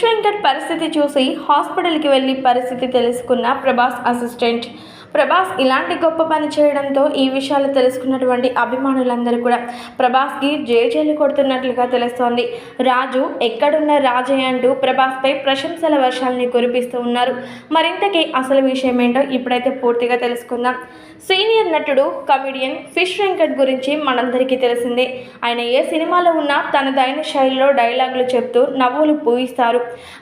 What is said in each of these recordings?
Fish Venkat పరిస్థితి చూసి హాస్పిటల్కి వెళ్ళి పరిస్థితి తెలుసుకున్న ప్రభాస్ అసిస్టెంట్ ప్రభాస్ ఇలాంటి గొప్ప పని చేయడంతో ఈ విషయాలు తెలుసుకున్నటువంటి అభిమానులందరూ కూడా ప్రభాస్కి జేజేలు కొడుతున్నట్లుగా తెలుస్తోంది. రాజు ఎక్కడున్న రాజయ్య అంటూ ప్రభాస్పై ప్రశంసల వర్షాలని కురిపిస్తూ ఉన్నారు. మరింతకీ అసలు విషయం ఏంటో ఇప్పుడైతే పూర్తిగా తెలుసుకుందాం. సీనియర్ నటుడు కమిడియన్ ఫిష్ వెంకట్ గురించి మనందరికీ తెలిసిందే. ఆయన ఏ సినిమాలో ఉన్నా తనదైన శైలిలో డైలాగులు చెప్తూ నవ్వులు పూయిస్తారు.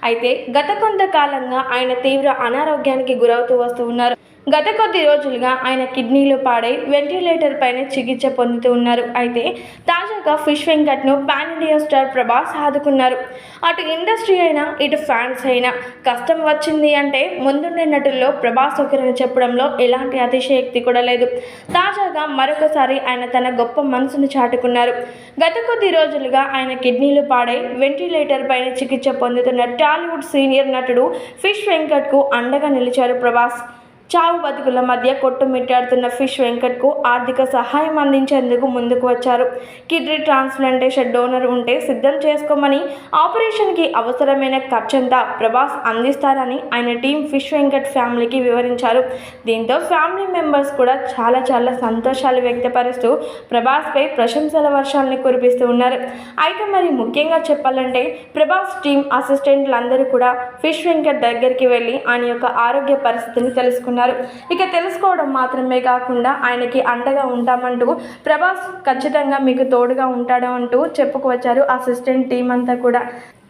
అయితే గత కొంతకాలంగా ఆయన తీవ్ర అనారోగ్యానికి గురవుతూ వస్తూ ఉన్నారు. గత కొద్ది రోజులుగా ఆయన కిడ్నీలు పాడై వెంటిలేటర్ పైన చికిత్స పొందుతూ ఉన్నారు. అయితే తాజాగా ఫిష్ వెంకట్ను పాన్ ఇండియా స్టార్ ప్రభాస్ ఆదుకున్నారు. అటు ఇండస్ట్రీ అయినా ఇటు ఫ్యాన్స్ అయినా కష్టం వచ్చింది అంటే ముందుండే నటుల్లో ప్రభాస్ ఒకరిని చెప్పడంలో ఎలాంటి అతిశయక్తి కూడా లేదు. తాజాగా మరొకసారి ఆయన తన గొప్ప మనసును చాటుకున్నారు. గత కొద్ది రోజులుగా ఆయన కిడ్నీలు పాడై వెంటిలేటర్ పైన చికిత్స పొందుతున్న టాలీవుడ్ సీనియర్ నటుడు ఫిష్ వెంకట్కు అండగా నిలిచారు ప్రభాస్. చావు బతుకుల మధ్య కొట్టుమిట్టాడుతున్న ఫిష్ వెంకట్కు ఆర్థిక సహాయం అందించేందుకు ముందుకు వచ్చారు. కిడ్నీ ట్రాన్స్ప్లాంటేషన్ డోనర్ ఉంటే సిద్ధం చేసుకోమని ఆపరేషన్కి అవసరమైన ఖర్చంతా ప్రభాస్ అందిస్తారని ఆయన టీం ఫిష్ వెంకట్ ఫ్యామిలీకి వివరించారు. దీంతో ఫ్యామిలీ మెంబర్స్ కూడా చాలా చాలా సంతోషాలు వ్యక్తపరుస్తూ ప్రభాస్పై ప్రశంసల వర్షాలని కురిపిస్తూ ఉన్నారు. అయితే మరి ముఖ్యంగా చెప్పాలంటే ప్రభాస్ టీం అసిస్టెంట్లందరూ కూడా ఫిష్ వెంకట్ దగ్గరికి వెళ్ళి ఆయన యొక్క ఆరోగ్య పరిస్థితిని తెలుసుకున్నారు. ఇక తెలుసుకోవడం మాత్రమే కాకుండా ఆయనకి అండగా ఉంటామంటూ ప్రభాస్ ఖచ్చితంగా మీకు తోడుగా ఉంటాడు అంటూ చెప్పుకువచ్చారు అసిస్టెంట్ టీం అంతా కూడా.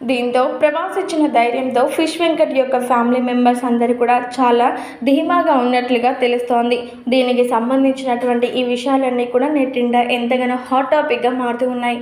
దీంతో ప్రభాస్ ఇచ్చిన ధైర్యంతో ఫిష్ వెంకట్ యొక్క ఫ్యామిలీ మెంబర్స్ అందరూ కూడా చాలా ధీమాగా ఉన్నట్లుగా తెలుస్తోంది. దీనికి సంబంధించినటువంటి ఈ విషయాలన్నీ కూడా నెట్టిండా ఎంతగానో హాట్ టాపిక్గా మారుతూ ఉన్నాయి.